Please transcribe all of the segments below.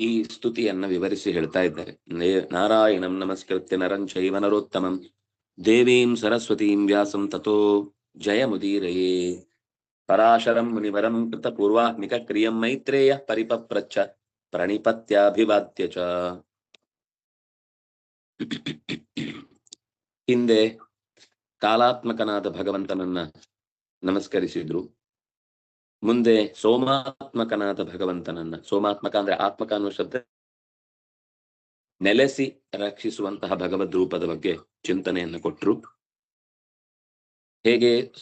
ಈ ಸ್ತುತಿಯನ್ನ ವಿವರಿಸಿ ಹೇಳ್ತಾ ಇದ್ದಾರೆ. ನಾರಾಯಣಂ ನಮಸ್ಕೃತ್ಯ ನರಂ ಚೈವ ದೇವೀಂ ಸರಸ್ವತೀಂ ವ್ಯಾಸಂ ತಥೋ ಜಯ ಮುದೀರಯೇ. ಪರಾಶರಂ ಮುನಿವರಂ ಕೃತ ಪೂರ್ವಾಹ್ನಿಕ ಕ್ರಿಯಂ ಮೈತ್ರೇಯ ಪರಿಪಪ್ರಚ್ಛ ಪ್ರಣಿಪತ್ಯಾಭಿವಾದ್ಯ ಚ. ಹಿಂದೆ ಕಾಲಾತ್ಮಕನಾದ ಭಗವಂತನನ್ನ ನಮಸ್ಕರಿಸಿದ್ರು. ಮುಂದೆ ಸೋಮಾತ್ಮಕನಾದ ಭಗವಂತನನ್ನ, ಸೋಮಾತ್ಮಕ ಅಂದ್ರೆ ಆತ್ಮಕ ಅನ್ನುವ ಶಬ್ದ ನೆಲೆಸಿ ರಕ್ಷಿಸುವಂತಹ ಭಗವದ್ ರೂಪದ ಬಗ್ಗೆ ಚಿಂತನೆಯನ್ನು ಕೊಟ್ರು. ಹೇಗೆ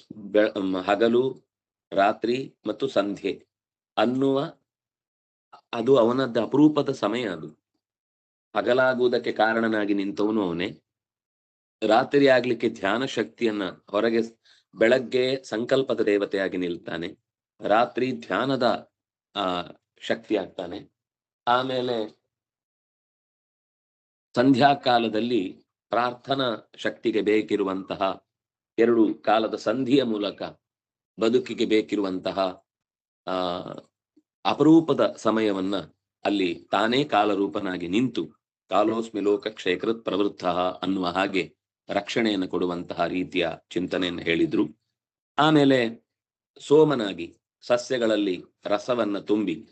ಹಗಲು, ರಾತ್ರಿ ಮತ್ತು ಸಂಧ್ಯೆ ಅನ್ನುವ ಅದು ಅವನದ್ದು ಅಪರೂಪದ ಸಮಯ ಅದು. ಹಗಲಾಗುವುದಕ್ಕೆ ಕಾರಣನಾಗಿ ನಿಂತವನು ಅವನೇ. ರಾತ್ರಿ ಆಗ್ಲಿಕ್ಕೆ ಧ್ಯಾನ ಶಕ್ತಿಯನ್ನ ಹೊರಗೆ ಬೆಳಗ್ಗೆ ಸಂಕಲ್ಪದ ದೇವತೆಯಾಗಿ ನಿಲ್ತಾನೆ. ರಾತ್ರಿ ಧ್ಯಾನದ, ಆ, ಶಕ್ತಿ ಆಗ್ತಾನೆ. ಆಮೇಲೆ ಸಂಧ್ಯಾ ಕಾಲದಲ್ಲಿ ಪ್ರಾರ್ಥನಾ ಶಕ್ತಿಗೆ ಬೇಕಿರುವಂತಹ ಎರಡು ಕಾಲದ ಸಂಧಿಯ ಮೂಲಕ ಬದುಕಿಗೆ ಬೇಕಿರುವಂತಹ, ಆ, ಅಪರೂಪದ ಸಮಯವನ್ನ ಅಲ್ಲಿ ತಾನೇ ಕಾಲರೂಪನಾಗಿ ನಿಂತು ಕಾಲೋಸ್ಮಿ ಲೋಕ ಕ್ಷೇಕೃತ್ ಪ್ರವೃತ್ತ ಅನ್ನುವ ಹಾಗೆ ರಕ್ಷಣೆಯನ್ನು ಕೊಡುವಂತಹ ರೀತಿಯ ಚಿಂತನೆಯನ್ನು ಹೇಳಿದ್ರು. ಆಮೇಲೆ ಸೋಮನಾಗಿ ಸಸ್ಯಗಳಲ್ಲಿ ರಸವನ್ನ ತುಂಬಿ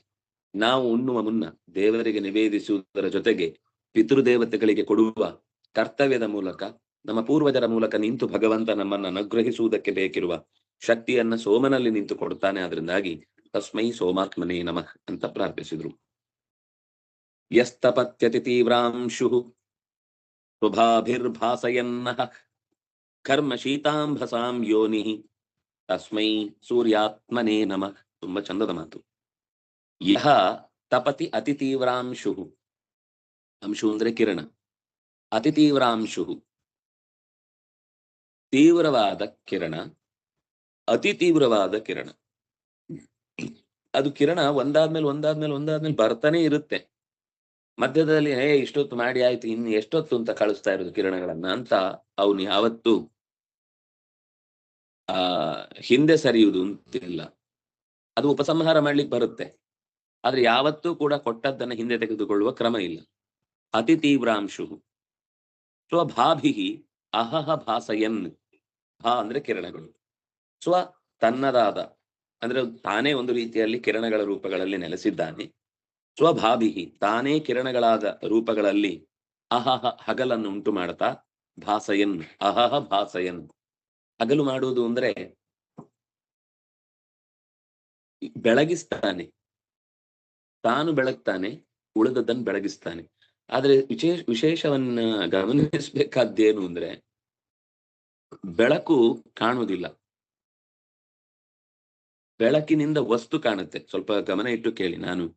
ನಾವು ಉಣ್ಣುವ ಮುನ್ನ ದೇವರಿಗೆ ನಿವೇದಿಸುವುದರ ಜೊತೆಗೆ ಪಿತೃದೇವತೆಗಳಿಗೆ ಕೊಡುವ ಕರ್ತವ್ಯದ ಮೂಲಕ, ನಮ್ಮ ಪೂರ್ವಜರ ಮೂಲಕ ನಿಂತು ಭಗವಂತ ನಮ್ಮನ್ನ ಅನುಗ್ರಹಿಸುವುದಕ್ಕೆ ಬೇಕಿರುವ ಶಕ್ತಿಯನ್ನ ಸೋಮನಲ್ಲಿ ನಿಂತು ಕೊಡ್ತಾನೆ ಅದರಿಂದಾಗಿ ತಸ್ಮೈ ಸೋಮಾತ್ಮನೇ ನಮಃ ಅಂತ ಪ್ರಾರ್ಥಿಸಿದ್ರು. ಯಸ್ತಪತ್ಯತಿ ತೀವ್ರಾಂಶು ಶುಭಾಭಿರ್ಭಾಸಯನ್ನಃ ಕರ್ಮ ಶೀತಾಂಭಸಾಂ ಯೋನಿ ತಸ್ಮೈ ಸೂರ್ಯಾತ್ಮನೇ ನಮ ತುಂಬಾ ಚಂದದ ಮಾತು. ಯಹ ತಪತಿ ಅತಿ ತೀವ್ರಾಂಶು ಅಂಶು ಅಂದ್ರೆ ಕಿರಣ. ಅತಿ ತೀವ್ರಾಂಶು ತೀವ್ರವಾದ ಕಿರಣ. ಅತಿ ತೀವ್ರವಾದ ಕಿರಣ. ಅದು ಕಿರಣ ಒಂದಾದ್ಮೇಲೆ ಒಂದಾದ್ಮೇಲೆ ಒಂದಾದ್ಮೇಲೆ ಬರ್ತಾನೆ ಇರುತ್ತೆ. ಮಧ್ಯದಲ್ಲಿ, ಹೇ, ಇಷ್ಟೊತ್ತು ಮಾಡಿ ಆಯ್ತು, ಇನ್ನು ಎಷ್ಟೊತ್ತು ಅಂತ ಕಳಿಸ್ತಾ ಇರೋದು ಕಿರಣಗಳನ್ನ? ಅಂತ ಅವನು ಯಾವತ್ತು ಆ, ಹಿಂದೆ ಸರಿಯುವುದು ಅಂತಿಲ್ಲ. ಅದು ಉಪಸಂಹಾರ ಮಾಡ್ಲಿಕ್ಕೆ ಬರುತ್ತೆ. ಆದ್ರೆ ಯಾವತ್ತೂ ಕೂಡ ಕೊಟ್ಟದ್ದನ್ನ ಹಿಂದೆ ತೆಗೆದುಕೊಳ್ಳುವ ಕ್ರಮ ಇಲ್ಲ. ಅತಿ ತೀವ್ರಾಂಶು. ಸ್ವಭಾಭಿಹಿ ಅಹಹ ಭಾಸಯನ್. ಭಾ ಅಂದ್ರೆ ಕಿರಣಗಳು. ಸ್ವ ತನ್ನದಾದ. ಅಂದ್ರೆ ತಾನೇ ಒಂದು ರೀತಿಯಲ್ಲಿ ಕಿರಣಗಳ ರೂಪಗಳಲ್ಲಿ ನೆಲೆಸಿದ್ದಾನೆ. ಸ್ವಭಾಭಿಹಿ ತಾನೇ ಕಿರಣಗಳಾದ ರೂಪಗಳಲ್ಲಿ ಅಹಹ ಹಗಲನ್ನು ಉಂಟು ಮಾಡ್ತಾ ಭಾಸಯನ್. ಅಹಹ ಭಾಸಯನ್. ಹಗಲು ಮಾಡುವುದು ಅಂದ್ರೆ ಬೆಳಗಿಸ್ತಾನೆ. ತಾನು ಬೆಳಗ್ತಾನೆ, ಉಳಿದದ್ದನ್ನು ಬೆಳಗಿಸ್ತಾನೆ. ಆದ್ರೆ ವಿಶೇಷ, ವಿಶೇಷವನ್ನ ಗಮನಿಸಬೇಕಾದ್ದೇನು ಅಂದ್ರೆ ಬೆಳಕು ಕಾಣುವುದಿಲ್ಲ. ಬೆಳಕಿನಿಂದ ವಸ್ತು ಕಾಣುತ್ತೆ. ಸ್ವಲ್ಪ ಗಮನ ಇಟ್ಟು ಕೇಳಿ. ನಾನು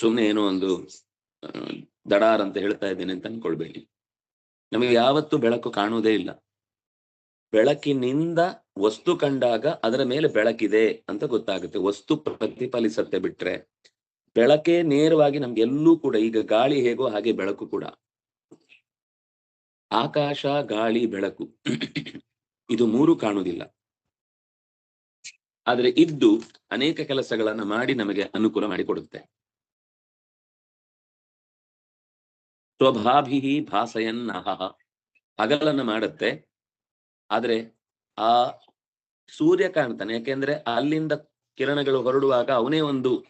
ಸುಮ್ಮನೆ ಏನೋ ಒಂದು ದಡಾರ್ ಅಂತ ಹೇಳ್ತಾ ಇದ್ದೇನೆ ಅಂತ ಅನ್ಕೊಳ್ಬೇಡಿ. ನಮಗೆ ಯಾವತ್ತೂ ಬೆಳಕು ಕಾಣುವುದೇ ಇಲ್ಲ. ಬೆಳಕಿನಿಂದ ವಸ್ತು ಕಂಡಾಗ ಅದರ ಮೇಲೆ ಬೆಳಕಿದೆ ಅಂತ ಗೊತ್ತಾಗುತ್ತೆ. ವಸ್ತು ಪ್ರತಿಫಲಿಸತ್ತೆ ಬಿಟ್ರೆ ಬೆಳಕೇ ನೇರವಾಗಿ ನಮ್ಗೆ ಎಲ್ಲೂ ಕೂಡ, ಈಗ ಗಾಳಿ ಹೇಗೋ ಹಾಗೆ ಬೆಳಕು ಕೂಡ. ಆಕಾಶ, ಗಾಳಿ, ಬೆಳಕು. ಇದು ಮೂರು ಕಾಣುವುದಿಲ್ಲ. ಆದ್ರೆ ಇದ್ದು ಅನೇಕ ಕೆಲಸಗಳನ್ನ ಮಾಡಿ ನಮಗೆ ಅನುಕೂಲ ಮಾಡಿಕೊಡುತ್ತೆ. ಸ್ವಭಾಭಿ ಭಾಸಯನ್ನಹ. ಹಗಲನ್ನ ಮಾಡುತ್ತೆ. ಆದ್ರೆ ಆ ಸೂರ್ಯ ಕಾಣ್ತಾನೆ ಯಾಕೆಂದ್ರೆ ಅಲ್ಲಿಂದ ಕಿರಣಗಳು ಹೊರಡುವಾಗ ಅವನೇ ಒಂದು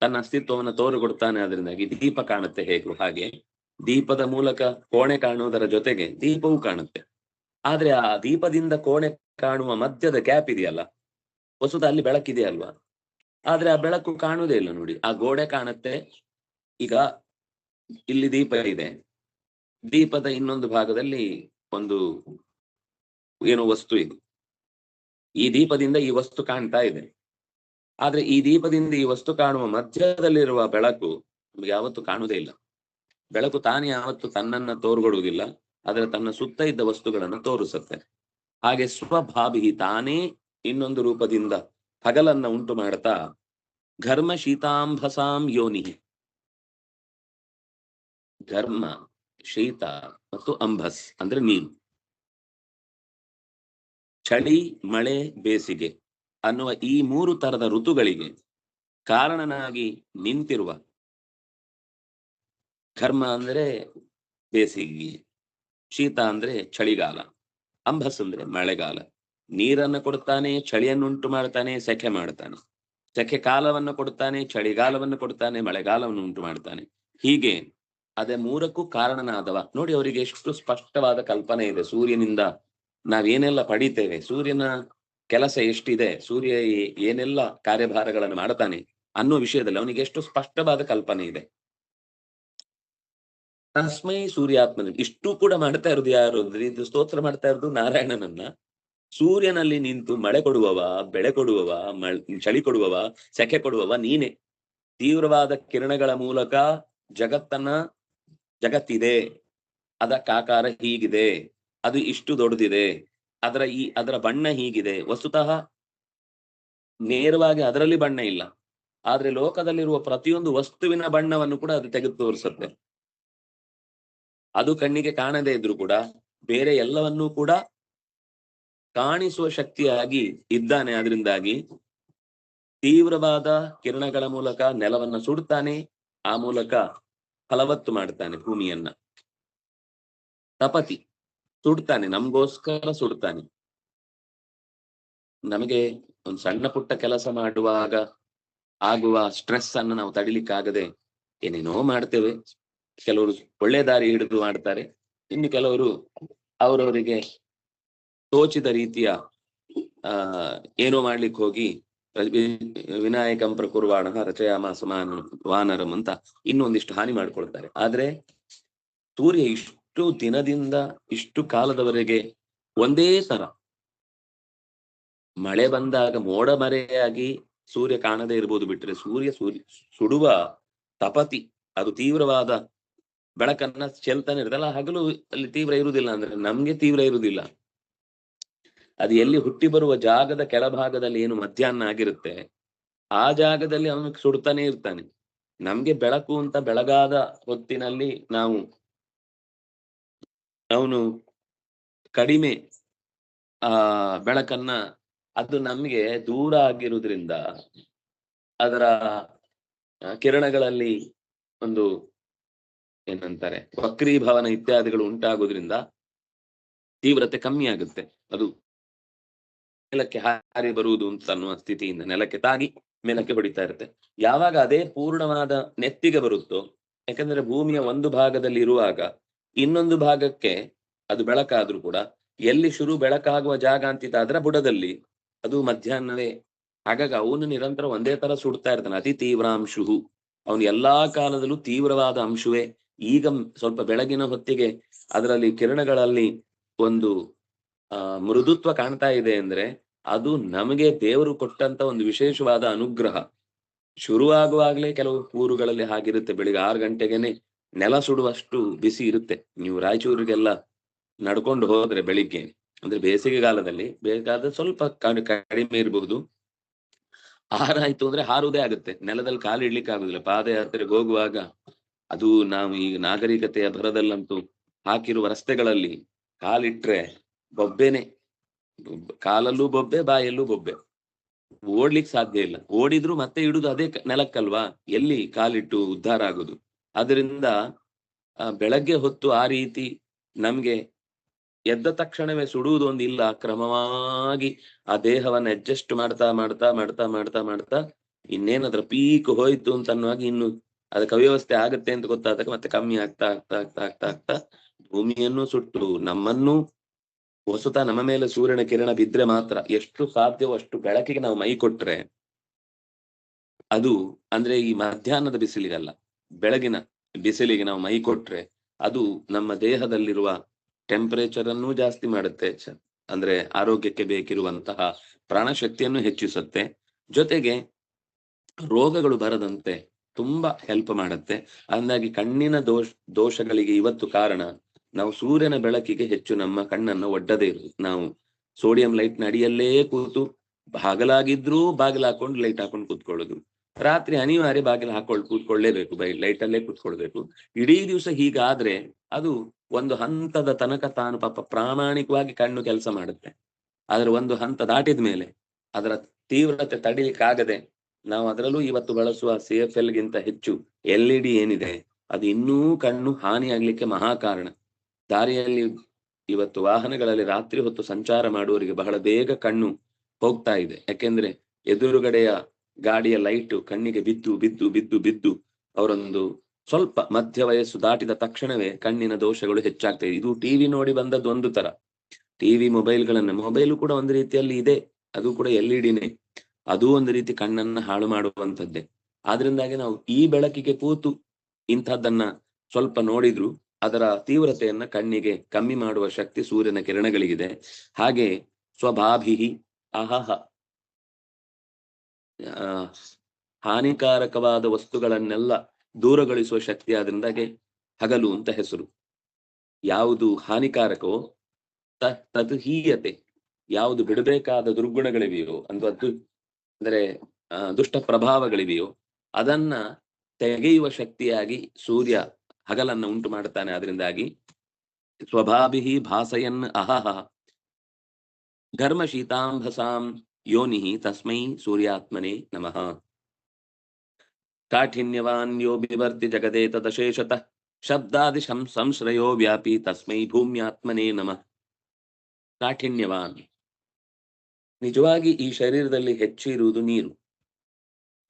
ತನ್ನ ಅಸ್ತಿತ್ವವನ್ನು ತೋರಿಕೊಡ್ತಾನೆ ಅದರಿಂದಾಗಿ ದೀಪ ಕಾಣುತ್ತೆ ಹೇಗೂ ಹಾಗೆ. ದೀಪದ ಮೂಲಕ ಕೋಣೆ ಕಾಣುವುದರ ಜೊತೆಗೆ ದೀಪವೂ ಕಾಣುತ್ತೆ. ಆದ್ರೆ ಆ ದೀಪದಿಂದ ಕೋಣೆ ಕಾಣುವ ಮಧ್ಯದ ಗ್ಯಾಪ್ ಇದೆಯಲ್ಲ? ಹೊಸದ ಅಲ್ಲಿ ಬೆಳಕಿದೆ ಅಲ್ವಾ? ಆದ್ರೆ ಆ ಬೆಳಕು ಕಾಣುವುದೇ ಇಲ್ಲ ನೋಡಿ. ಆ ಗೋಡೆ ಕಾಣುತ್ತೆ. ಈಗ ಇಲ್ಲಿ ದೀಪ ಇದೆ. ದೀಪದ ಇನ್ನೊಂದು ಭಾಗದಲ್ಲಿ ಒಂದು ಏನೋ ವಸ್ತು ಇದೆ. ಈ ದೀಪದಿಂದ ಈ ವಸ್ತು ಕಾಣ್ತಾ ಇದೆ. ಆದ್ರೆ ಈ ದೀಪದಿಂದ ಈ ವಸ್ತು ಕಾಣುವ ಮಧ್ಯದಲ್ಲಿರುವ ಬೆಳಕು ನಮ್ಗೆ ಯಾವತ್ತು ಕಾಣುವುದೇ ಇಲ್ಲ. ಬೆಳಕು ತಾನೇ ಯಾವತ್ತು ತನ್ನನ್ನ ತೋರ್ಗೊಡುವುದಿಲ್ಲ, ಆದ್ರೆ ತನ್ನ ಸುತ್ತ ಇದ್ದ ವಸ್ತುಗಳನ್ನು ತೋರಿಸುತ್ತೆ. ಹಾಗೆ ಸ್ವಭಾವಿ ತಾನೇ ಇನ್ನೊಂದು ರೂಪದಿಂದ ಹಗಲನ್ನ ಉಂಟು ಮಾಡ್ತಾ ಘರ್ಮ ಶೀತಾಂಭಸಾಂ ಯೋನಿ ಘರ್ಮ, ಶೀತ ಮತ್ತು ಅಂಬಸ್ ಅಂದ್ರೆ ನೀರು. ಚಳಿ, ಮಳೆ, ಬೇಸಿಗೆ ಅನ್ನುವ ಈ ಮೂರು ತರದ ಋತುಗಳಿಗೆ ಕಾರಣನಾಗಿ ನಿಂತಿರುವ ಘರ್ಮ ಅಂದ್ರೆ ಬೇಸಿಗೆ, ಶೀತ ಅಂದ್ರೆ ಚಳಿಗಾಲ, ಅಂಬಸ್ ಅಂದ್ರೆ ಮಳೆಗಾಲ. ನೀರನ್ನು ಕೊಡ್ತಾನೆ ಚಳಿಯನ್ನುಂಟು ಮಾಡ್ತಾನೆ ಸೆಖೆ ಮಾಡ್ತಾನೆ ಸೆಖೆ ಕಾಲವನ್ನು ಕೊಡ್ತಾನೆ ಚಳಿಗಾಲವನ್ನು ಕೊಡ್ತಾನೆ ಮಳೆಗಾಲವನ್ನು ಉಂಟು ಮಾಡ್ತಾನೆ ಹೀಗೆ ಅದೇ ಮೂರಕ್ಕೂ ಕಾರಣನಾದವ. ನೋಡಿ ಅವರಿಗೆ ಎಷ್ಟು ಸ್ಪಷ್ಟವಾದ ಕಲ್ಪನೆ ಇದೆ. ಸೂರ್ಯನಿಂದ ನಾವೇನೆಲ್ಲ ಪಡಿತೇವೆ? ಸೂರ್ಯನ ಕೆಲಸ ಎಷ್ಟಿದೆ? ಸೂರ್ಯ ಏನೆಲ್ಲ ಕಾರ್ಯಭಾರಗಳನ್ನು ಮಾಡ್ತಾನೆ ಅನ್ನೋ ವಿಷಯದಲ್ಲಿ ಅವನಿಗೆ ಎಷ್ಟು ಸ್ಪಷ್ಟವಾದ ಕಲ್ಪನೆ ಇದೆ. ತಸ್ಮೈ ಸೂರ್ಯಾತ್ಮನ ಇಷ್ಟು ಕೂಡ ಮಾಡ್ತಾ ಇರೋದು ಯಾರು? ಅಂದ್ರೆ ಇದು ಸ್ತೋತ್ರ ಮಾಡ್ತಾ ಇರೋದು ನಾರಾಯಣನನ್ನ. ಸೂರ್ಯನಲ್ಲಿ ನಿಂತು ಮಳೆ ಕೊಡುವವ, ಬೆಳೆ ಕೊಡುವವ ಚಳಿ ಕೊಡುವವ, ಸೆಕೆ ಕೊಡುವವ ನೀನೆ. ತೀವ್ರವಾದ ಕಿರಣಗಳ ಮೂಲಕ ಜಗತ್ತನ್ನ ಜಗತ್ತಿದೆ. ಅದಕ್ಕಾಕಾರ ಹೀಗಿದೆ. ಅದು ಇಷ್ಟು ದೊಡ್ಡದಿದೆ. ಅದರ ಈ, ಅದರ ಬಣ್ಣ ಹೀಗಿದೆ. ವಸ್ತುತಃ ನೇರವಾಗಿ ಅದರಲ್ಲಿ ಬಣ್ಣ ಇಲ್ಲ. ಆದ್ರೆ ಲೋಕದಲ್ಲಿರುವ ಪ್ರತಿಯೊಂದು ವಸ್ತುವಿನ ಬಣ್ಣವನ್ನು ಕೂಡ ಅದು ತೆಗೆದು ತೋರಿಸುತ್ತೆ. ಅದು ಕಣ್ಣಿಗೆ ಕಾಣದೇ ಇದ್ರು ಕೂಡ, ಬೇರೆ ಎಲ್ಲವನ್ನೂ ಕೂಡ ಕಾಣಿಸುವ ಶಕ್ತಿಯಾಗಿ ಇದ್ದಾನೆ. ಅದರಿಂದಾಗಿ ತೀವ್ರವಾದ ಕಿರಣಗಳ ಮೂಲಕ ನೆಲವನ್ನ ಸುಡ್ತಾನೆ. ಆ ಮೂಲಕ ಫಲವತ್ತು ಮಾಡ್ತಾನೆ ಭೂಮಿಯನ್ನ. ತಪತಿ. ಸುಡ್ತಾನೆ, ನಮಗೋಸ್ಕರ ಸುಡ್ತಾನೆ. ನಮಗೆ ಒಂದು ಸಣ್ಣ ಪುಟ್ಟ ಕೆಲಸ ಮಾಡುವಾಗ ಆಗುವ ಸ್ಟ್ರೆಸ್ ಅನ್ನು ನಾವು ತಡಿಲಿಕ್ಕಾಗದೆ ಏನೇನೋ ಮಾಡ್ತೇವೆ. ಕೆಲವರು ಒಳ್ಳೆ ದಾರಿ ಹಿಡಿದು ಮಾಡ್ತಾರೆ ಇನ್ನು ಕೆಲವರು ಅವರವರಿಗೆ ತೋಚಿದ ರೀತಿಯ ಏನೋ ಮಾಡ್ಲಿಕ್ಕೆ ಹೋಗಿ ವಿನಾಯಕಂ ಪ್ರಕುರ್ವಾಣ, ರಚಯಾಮ ಮಾನ ವಾನರಂ ಅಂತ ಇನ್ನೊಂದಿಷ್ಟು ಹಾನಿ ಮಾಡ್ಕೊಳ್ತಾರೆ. ಆದ್ರೆ ಸೂರ್ಯ ಇಷ್ಟು ದಿನದಿಂದ ಇಷ್ಟು ಕಾಲದವರೆಗೆ ಒಂದೇ ಸರ. ಮಳೆ ಬಂದಾಗ ಮೋಡ ಮರೆಯಾಗಿ ಸೂರ್ಯ ಕಾಣದೇ ಇರ್ಬೋದು ಬಿಟ್ರೆ ಸೂರ್ಯ ಸೂರ್ಯ ಸುಡುವ ತಪತಿ, ಅದು ತೀವ್ರವಾದ ಬೆಳಕನ್ನ ಚೆಲ್ತಾನೆ ಇರ್ತಲ್ಲ ಹಗಲು ಅಲ್ಲಿ ತೀವ್ರ ಇರುವುದಿಲ್ಲ ಅಂದ್ರೆ ನಮ್ಗೆ ತೀವ್ರ ಇರುವುದಿಲ್ಲ. ಅದು ಎಲ್ಲಿ ಹುಟ್ಟಿ ಬರುವ ಜಾಗದ ಕೆಳಭಾಗದಲ್ಲಿ ಏನು ಮಧ್ಯಾಹ್ನ ಆಗಿರುತ್ತೆ, ಆ ಜಾಗದಲ್ಲಿ ಅವನು ಸುಡ್ತಾನೆ ಇರ್ತಾನೆ. ನಮ್ಗೆ ಬೆಳಕು ಅಂತ ಬೆಳಗಾದ ಹೊತ್ತಿನಲ್ಲಿ ನಾವು ಅವನು ಕಡಿಮೆ, ಆ, ಬೆಳಕನ್ನ ಅದು ನಮ್ಗೆ ದೂರ ಆಗಿರುವುದರಿಂದ ಅದರ ಕಿರಣಗಳಲ್ಲಿ ಒಂದು ಏನಂತಾರೆ, ವಕ್ರೀಭವನ ಇತ್ಯಾದಿಗಳು ಉಂಟಾಗೋದ್ರಿಂದ ತೀವ್ರತೆ ಕಮ್ಮಿ ಆಗುತ್ತೆ. ಅದು ನೆಲಕ್ಕೆ ಹಾರಿ ಬರುವುದು ಅಂತ ಅನ್ನುವ ಸ್ಥಿತಿಯಿಂದ ನೆಲಕ್ಕೆ ತಾಗಿ ಮೇಲಕ್ಕೆ ಹೊಡಿತಾ ಇರುತ್ತೆ. ಯಾವಾಗ ಅದೇ ಪೂರ್ಣವಾದ ನೆತ್ತಿಗೆ ಬರುತ್ತೋ, ಯಾಕಂದ್ರೆ ಭೂಮಿಯ ಒಂದು ಭಾಗದಲ್ಲಿ ಇರುವಾಗ ಇನ್ನೊಂದು ಭಾಗಕ್ಕೆ ಅದು ಬೆಳಕಾದ್ರೂ ಕೂಡ, ಎಲ್ಲಿ ಶುರು ಬೆಳಕಾಗುವ ಜಾಗ ಅಂತಿದ್ದ ಅದರ ಬುಡದಲ್ಲಿ, ಅದು ಮಧ್ಯಾಹ್ನವೇ. ಹಾಗಾಗಿ ಅವನು ನಿರಂತರ ಒಂದೇ ತರ ಸುಡ್ತಾ ಇರ್ತಾನೆ, ಅತಿ ತೀವ್ರಾಂಶು ಅವನು ಎಲ್ಲಾ ಕಾಲದಲ್ಲೂ ತೀವ್ರವಾದ ಅಂಶವೇ. ಈಗ ಸ್ವಲ್ಪ ಬೆಳಗಿನ ಹೊತ್ತಿಗೆ ಅದರಲ್ಲಿ ಕಿರಣಗಳಲ್ಲಿ ಒಂದು, ಆ, ಮೃದುತ್ವ ಕಾಣ್ತಾ ಇದೆ ಅಂದ್ರೆ, ಅದು ನಮಗೆ ದೇವರು ಕೊಟ್ಟಂತ ಒಂದು ವಿಶೇಷವಾದ ಅನುಗ್ರಹ. ಶುರುವಾಗುವಾಗ್ಲೇ ಕೆಲವು ಊರುಗಳಲ್ಲಿ ಹಾಗಿರುತ್ತೆ, ಬೆಳಿಗ್ಗೆ ಆರು ಗಂಟೆಗೆನೆ ನೆಲ ಸುಡುವಷ್ಟು ಬಿಸಿ ಇರುತ್ತೆ. ನೀವು ರಾಯಚೂರಿಗೆಲ್ಲ ನಡ್ಕೊಂಡು ಹೋದ್ರೆ ಬೆಳಿಗ್ಗೆ, ಅಂದ್ರೆ ಬೇಸಿಗೆಗಾಲದಲ್ಲಿ ಬೇಕಾದ್ರೆ ಸ್ವಲ್ಪ ಕಡಿಮೆ ಇರಬಹುದು ಆರಾಯ್ತು ಅಂದ್ರೆ ಹಾರುವುದೇ ಆಗುತ್ತೆ. ನೆಲದಲ್ಲಿ ಕಾಲು ಇಡ್ಲಿಕ್ಕೆ ಆಗುದಿಲ್ಲ. ಪಾದಯಾತ್ರೆಗೆ ಹೋಗುವಾಗ ಅದು ನಾವು ಈ ನಾಗರಿಕತೆಯ ಭರದಲ್ಲಂತೂ ಹಾಕಿರುವ ರಸ್ತೆಗಳಲ್ಲಿ ಕಾಲಿಟ್ರೆ ಬೊಬ್ಬೆನೆ. ಕಾಲಲ್ಲೂ ಬೊಬ್ಬೆ, ಬಾಯಲ್ಲೂ ಬೊಬ್ಬೆ. ಓಡ್ಲಿಕ್ಕೆ ಸಾಧ್ಯ ಇಲ್ಲ. ಓಡಿದ್ರು ಮತ್ತೆ ಇಡುದು ಅದೇ ನೆಲಕ್ಕಲ್ವಾ? ಎಲ್ಲಿ ಕಾಲಿಟ್ಟು ಉದ್ಧಾರ ಆಗುದು? ಅದರಿಂದ ಬೆಳಗ್ಗೆ ಹೊತ್ತು ಆ ರೀತಿ ನಮ್ಗೆ ಎದ್ದ ತಕ್ಷಣವೇ ಸುಡುವುದು ಒಂದು ಇಲ್ಲ ಕ್ರಮವಾಗಿ ಆ ದೇಹವನ್ನು ಅಡ್ಜಸ್ಟ್ ಮಾಡ್ತಾ ಮಾಡ್ತಾ ಮಾಡ್ತಾ ಮಾಡ್ತಾ ಮಾಡ್ತಾ ಇನ್ನೇನದ್ರ ಪೀಕ್ ಹೋಯ್ತು ಅಂತ ಅನ್ನುವಾಗ ಇನ್ನು ಅದಕ್ಕೆ ಅವ್ಯವಸ್ಥೆ ಆಗತ್ತೆ ಅಂತ ಗೊತ್ತಾದಾಗ ಮತ್ತೆ ಕಮ್ಮಿ ಆಗ್ತಾ ಆಗ್ತಾ ಆಗ್ತಾ ಆಗ್ತಾ ಆಗ್ತಾ ಭೂಮಿಯನ್ನು ಸುಟ್ಟು ನಮ್ಮನ್ನು ಹೊಸತ ನಮ್ಮ ಮೇಲೆ ಸೂರ್ಯನ ಕಿರಣ ಬಿದ್ರೆ ಮಾತ್ರ ಎಷ್ಟು ಸಾಧ್ಯವೋ ಅಷ್ಟು ಬೆಳಕಿಗೆ ನಾವು ಮೈ ಕೊಟ್ರೆ ಅದು ಅಂದ್ರೆ ಈ ಮಧ್ಯಾಹ್ನದ ಬಿಸಿಲಿಗಲ್ಲ ಬೆಳಗಿನ ಬಿಸಿಲಿಗೆ ನಾವು ಮೈ ಕೊಟ್ರೆ ಅದು ನಮ್ಮ ದೇಹದಲ್ಲಿರುವ ಟೆಂಪರೇಚರ್ ಅನ್ನು ಜಾಸ್ತಿ ಮಾಡುತ್ತೆ. ಅಂದ್ರೆ ಆರೋಗ್ಯಕ್ಕೆ ಬೇಕಿರುವಂತಹ ಪ್ರಾಣಶಕ್ತಿಯನ್ನು ಹೆಚ್ಚಿಸುತ್ತೆ. ಜೊತೆಗೆ ರೋಗಗಳು ಬರದಂತೆ ತುಂಬಾ ಹೆಲ್ಪ್ ಮಾಡುತ್ತೆ. ಅಂದಾಗಿ ಕಣ್ಣಿನ ದೋಷ, ದೋಷಗಳಿಗೆ ಇವತ್ತು ಕಾರಣ ನಾವು ಸೂರ್ಯನ ಬೆಳಕಿಗೆ ಹೆಚ್ಚು ನಮ್ಮ ಕಣ್ಣನ್ನು ಒಡ್ಡದೇ ಇರು ನಾವು ಸೋಡಿಯಂ ಲೈಟ್ನ ಅಡಿಯಲ್ಲೇ ಕೂತು ಬಾಗಲಾಗಿದ್ರೂ ಬಾಗಿಲು ಹಾಕೊಂಡು ಲೈಟ್ ಹಾಕೊಂಡು ಕೂತ್ಕೊಳ್ಳೋದು. ರಾತ್ರಿ ಅನಿವಾರ್ಯ ಬಾಗಿಲು ಹಾಕೊಳ್, ಕೂತ್ಕೊಳ್ಳೇಬೇಕು, ಬೈ ಲೈಟ್ ಕೂತ್ಕೊಳ್ಬೇಕು. ಇಡೀ ದಿವಸ ಹೀಗಾದ್ರೆ ಅದು ಒಂದು ಹಂತದ ತನಕ ತಾನು ಪಾಪ ಪ್ರಾಮಾಣಿಕವಾಗಿ ಕಣ್ಣು ಕೆಲಸ ಮಾಡುತ್ತೆ. ಆದ್ರೆ ಒಂದು ಹಂತ ದಾಟಿದ ಮೇಲೆ ಅದರ ತೀವ್ರತೆ ತಡಿಲಿಕ್ಕಾಗದೆ ನಾವು ಅದರಲ್ಲೂ ಇವತ್ತು ಬಳಸುವ ಸಿ ಎಫ್ ಎಲ್ ಗಿಂತ ಹೆಚ್ಚು ಎಲ್ ಇ ಡಿ ಏನಿದೆ, ಅದು ಇನ್ನೂ ಕಣ್ಣು ಹಾನಿಯಾಗ್ಲಿಕ್ಕೆ ಮಹಾಕಾರಣ. ದಾರಿಯಲ್ಲಿ ಇವತ್ತು ವಾಹನಗಳಲ್ಲಿ ರಾತ್ರಿ ಹೊತ್ತು ಸಂಚಾರ ಮಾಡುವವರಿಗೆ ಬಹಳ ಬೇಗ ಕಣ್ಣು ಹೋಗ್ತಾ ಇದೆ. ಯಾಕೆಂದ್ರೆ ಎದುರುಗಡೆಯ ಗಾಡಿಯ ಲೈಟ್ ಕಣ್ಣಿಗೆ ಬಿದ್ದು ಬಿದ್ದು ಬಿದ್ದು ಬಿದ್ದು ಅವರೊಂದು ಸ್ವಲ್ಪ ಮಧ್ಯ ವಯಸ್ಸು ದಾಟಿದ ತಕ್ಷಣವೇ ಕಣ್ಣಿನ ದೋಷಗಳು ಹೆಚ್ಚಾಗ್ತಾ ಇದೆ. ಟಿವಿ ನೋಡಿ ಬಂದದ್ದು ಒಂದು ತರ. ಟಿವಿ ಮೊಬೈಲ್ಗಳನ್ನ, ಮೊಬೈಲು ಕೂಡ ಒಂದು ರೀತಿಯಲ್ಲಿ ಇದೆ, ಅದು ಕೂಡ ಎಲ್ ಇ ಅದು ಒಂದು ರೀತಿ ಕಣ್ಣನ್ನ ಹಾಳು ಮಾಡುವಂಥದ್ದೇ. ಆದ್ರಿಂದಾಗಿ ನಾವು ಈ ಬೆಳಕಿಗೆ ಕೂತು ಇಂಥದ್ದನ್ನ ಸ್ವಲ್ಪ ನೋಡಿದ್ರು ಅದರ ತೀವ್ರತೆಯನ್ನ ಕಣ್ಣಿಗೆ ಕಮ್ಮಿ ಮಾಡುವ ಶಕ್ತಿ ಸೂರ್ಯನ ಕಿರಣಗಳಿಗಿದೆ. ಹಾಗೆ ಸ್ವಭಾಭಿಹಿ, ಅಹಹ ಹಾನಿಕಾರಕವಾದ ವಸ್ತುಗಳನ್ನೆಲ್ಲ ದೂರಗೊಳಿಸುವ ಶಕ್ತಿ ಆದ್ರಿಂದಾಗೆ ಹಗಲು ಅಂತ ಹೆಸರು. ಯಾವುದು ಹಾನಿಕಾರಕವೋ ತತ್ ಹೀಯತೆ. ಯಾವುದು ಬಿಡಬೇಕಾದ ದುರ್ಗುಣಗಳಿವೆಯೋ ಅಂದ್ರೆ ಅದು, ಅಂದ್ರೆ ದುಷ್ಟ ಪ್ರಭಾವಗಳಿವೆಯೋ, ಅದನ್ನ ತೆಗೆಯುವ ಶಕ್ತಿಯಾಗಿ ಸೂರ್ಯ ಹಗಲನ್ನು ಉಂಟು ಮಾಡುತ್ತಾನೆ. ಅದರಿಂದಾಗಿ ಸ್ವಭಾವಿಹಿ ಭಾಸಯನ್ ಅಹಹ ಘರ್ಮ ಶೀತಾಂಭಸಾಂ ಯೋನಿಃ ತಸ್ಮೈ ಸೂರ್ಯಾತ್ಮನೆ ನಮಃ ಕಾಠಿನ್ಯವಾನ್ ಯೋ ಬಿವರ್ತಿ ಜಗದೇ ತದಶೇಷತ ಶಬ್ದಾದಿ ಶಂ- ಸಂಶ್ರಯೋ ವ್ಯಾಪಿ ತಸ್ಮೈ ಭೂಮ್ಯಾತ್ಮನೇ ನಮಃ ಕಾಠಿನ್ಯವಾನ್ ನಿಜವಾಗಿ ಈ ಶರೀರದಲ್ಲಿ ಹೆಚ್ಚು ಇರುವುದು ನೀರು.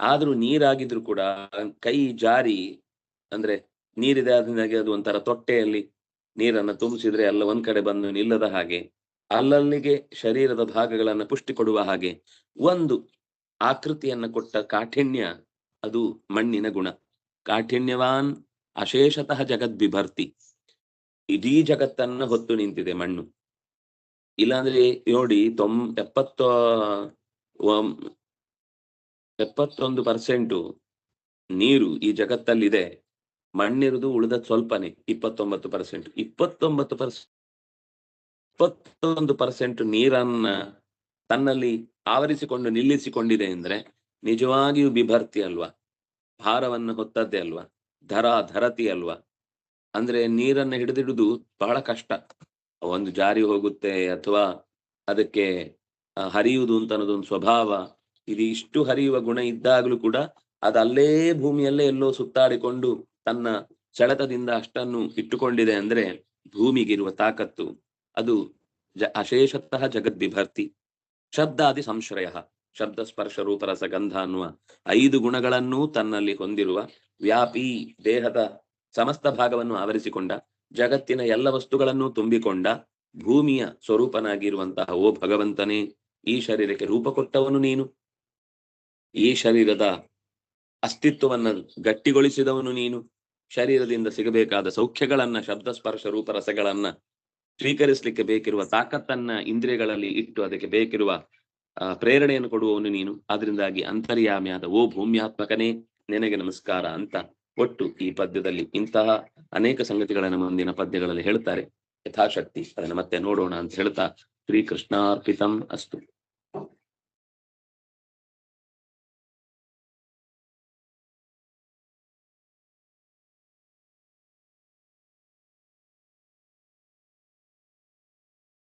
ಆದರೂ ನೀರಾಗಿದ್ರು ಕೂಡ ಕೈ ಜಾರಿ, ಅಂದ್ರೆ ನೀರಿದೆ ಅದರಿಂದಾಗಿ ಅದು ಒಂಥರ ತೊಟ್ಟೆಯಲ್ಲಿ ನೀರನ್ನ ತುಂಬಿಸಿದ್ರೆ ಎಲ್ಲ ಒಂದ್ ಕಡೆ ಬಂದು ನಿಲ್ಲದ ಹಾಗೆ. ಅಲ್ಲಲ್ಲಿಗೆ ಶರೀರದ ಭಾಗಗಳನ್ನು ಪುಷ್ಟಿ ಕೊಡುವ ಹಾಗೆ ಒಂದು ಆಕೃತಿಯನ್ನ ಕೊಟ್ಟ ಕಾಠಿಣ್ಯ, ಅದು ಮಣ್ಣಿನ ಗುಣ. ಕಾಠಿಣ್ಯವಾನ್ ಅಶೇಷತಃ ಜಗದ್ವಿಭರ್ತಿ. ಇಡೀ ಜಗತ್ತನ್ನ ಹೊತ್ತು ನಿಂತಿದೆ ಮಣ್ಣು. ಇಲ್ಲಾಂದ್ರೆ ನೋಡಿ, ತೊಂ, ಎಪ್ಪತ್ತ ಎಪ್ಪತ್ತೊಂದು ಪರ್ಸೆಂಟು ನೀರು ಈ ಜಗತ್ತಲ್ಲಿದೆ. ಮಣ್ಣಿರುದು ಉಳಿದ ಸ್ವಲ್ಪನೇ, ಇಪ್ಪತ್ತೊಂಬತ್ತು ಪರ್ಸೆಂಟ್. ಇಪ್ಪತ್ತೊಂಬತ್ತು ಪರ್ಸೆಂಟ್ ಇಪ್ಪತ್ತೊಂದು ಪರ್ಸೆಂಟ್ ನೀರನ್ನ ತನ್ನಲ್ಲಿ ಆವರಿಸಿಕೊಂಡು ನಿಲ್ಲಿಸಿಕೊಂಡಿದೆ ಅಂದ್ರೆ ನಿಜವಾಗಿಯೂ ಬಿಭರ್ತಿ ಅಲ್ವಾ? ಭಾರವನ್ನು ಹೊತ್ತದ್ದೇ ಅಲ್ವಾ? ಧರ ಧರತಿ ಅಲ್ವಾ? ಅಂದ್ರೆ ನೀರನ್ನ ಹಿಡಿದಿಡುದು ಬಹಳ ಕಷ್ಟ. ಒಂದು ಜಾರಿ ಹೋಗುತ್ತೆ ಅಥವಾ ಅದಕ್ಕೆ ಹರಿಯುವುದು ಅಂತ ಅನ್ನೋದೊಂದು ಸ್ವಭಾವ. ಇದು ಇಷ್ಟು ಹರಿಯುವ ಗುಣ ಇದ್ದಾಗಲೂ ಕೂಡ ಅದು ಅಲ್ಲೇ ಭೂಮಿಯಲ್ಲೇ ಎಲ್ಲೋ ಸುತ್ತಾಡಿಕೊಂಡು ತನ್ನ ಸೆಳೆತದಿಂದ ಅಷ್ಟನ್ನು ಇಟ್ಟುಕೊಂಡಿದೆ ಅಂದ್ರೆ ಭೂಮಿಗಿರುವ ತಾಕತ್ತು. ಅದು ಅಶೇಷತಃ ಜಗದ್ವಿಭರ್ತಿ. ಶಬ್ದಾದಿ ಸಂಶ್ರಯ. ಶಬ್ದ ಸ್ಪರ್ಶ ರೂಪರಸ ಗಂಧ ಅನ್ನುವ ಐದು ಗುಣಗಳನ್ನೂ ತನ್ನಲ್ಲಿ ಹೊಂದಿರುವ ವ್ಯಾಪಿ ದೇಹದ ಸಮಸ್ತ ಭಾಗವನ್ನು ಆವರಿಸಿಕೊಂಡ, ಜಗತ್ತಿನ ಎಲ್ಲ ವಸ್ತುಗಳನ್ನು ತುಂಬಿಕೊಂಡ, ಭೂಮಿಯ ಸ್ವರೂಪನಾಗಿರುವಂತಹ ಓ ಭಗವಂತನೇ, ಈ ಶರೀರಕ್ಕೆ ರೂಪ ಕೊಟ್ಟವನು ನೀನು. ಈ ಶರೀರದ ಅಸ್ತಿತ್ವವನ್ನ ಗಟ್ಟಿಗೊಳಿಸಿದವನು ನೀನು. ಶರೀರದಿಂದ ಸಿಗಬೇಕಾದ ಸೌಖ್ಯಗಳನ್ನ, ಶಬ್ದ ಸ್ಪರ್ಶ ರೂಪರಸಗಳನ್ನ ಸ್ವೀಕರಿಸಲಿಕ್ಕೆ ಬೇಕಿರುವ ತಾಕತ್ತನ್ನ ಇಂದ್ರಿಯಗಳಲ್ಲಿ ಇಟ್ಟು ಅದಕ್ಕೆ ಬೇಕಿರುವ ಪ್ರೇರಣೆಯನ್ನು ಕೊಡುವವನು ನೀನು. ಆದ್ರಿಂದಾಗಿ ಅಂತರ್ಯಾಮಿಯಾದ ಓ ಭೂಮ್ಯಾತ್ಮಕನೇ, ನಿನಗೆ ನಮಸ್ಕಾರ ಅಂತ ಒಟ್ಟು ಈ ಪದ್ಯದಲ್ಲಿ ಇಂತಹ ಅನೇಕ ಸಂಗತಿಗಳನ್ನು ಮುಂದಿನ ಪದ್ಯಗಳಲ್ಲಿ ಹೇಳ್ತಾರೆ. ಯಥಾಶಕ್ತಿ. ಅದನ್ನು ಮತ್ತೆ ನೋಡೋಣ ಅಂತ ಹೇಳ್ತಾ ಶ್ರೀಕೃಷ್ಣಾರ್ಪಿತಂ ಅಸ್ತು.